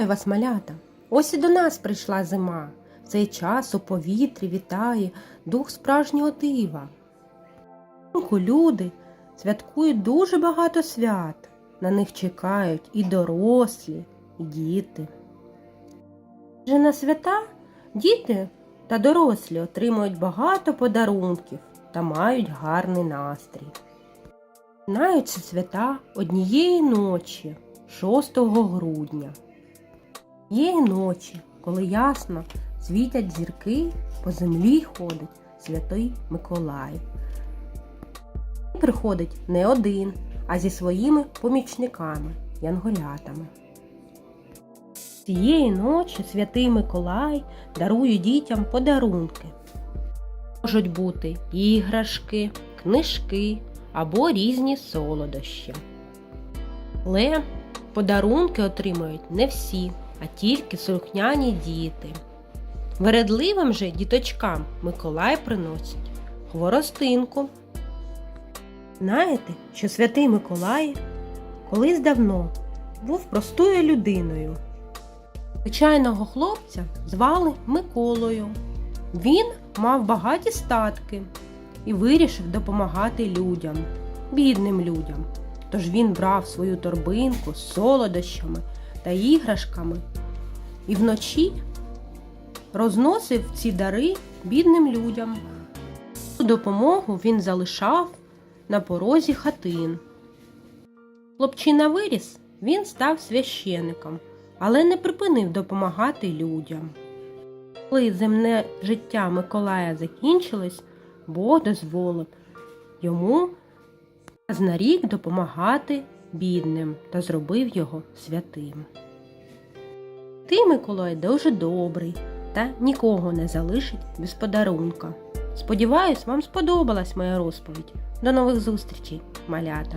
Ай вас, малята, ось і до нас прийшла зима. В цей час у повітрі вітає дух справжнього дива. Люди святкують дуже багато свят. На них чекають і дорослі, і діти. Вже на свята діти та дорослі отримують багато подарунків та мають гарний настрій. Починаються свята однієї ночі, 6 грудня. Тієї ночі, коли ясно світять зірки, по землі ходить святий Миколай. Приходить не один, а зі своїми помічниками, янголятами. Цієї ночі святий Миколай дарує дітям подарунки. Можуть бути іграшки, книжки або різні солодощі. Але подарунки отримують не всі, а тільки слухняні діти. Вередливим же діточкам Миколай приносить хворостинку. Знаєте, що святий Миколай колись давно був простою людиною. Звичайного хлопця звали Миколою. Він мав багаті статки і вирішив допомагати людям, бідним людям. Тож він брав свою торбинку з солодощами та іграшками і вночі розносив ці дари бідним людям. Цю допомогу він залишав на порозі хатин. Хлопчина виріс, він став священиком, але не припинив допомагати людям. Коли земне життя Миколая закінчилось, Бог дозволив йому раз на рік допомагати бідним та зробив його святим. Ти, Миколай, дуже добрий та нікого не залишить без подарунка. Сподіваюсь, вам сподобалась моя розповідь. До нових зустрічей, малята!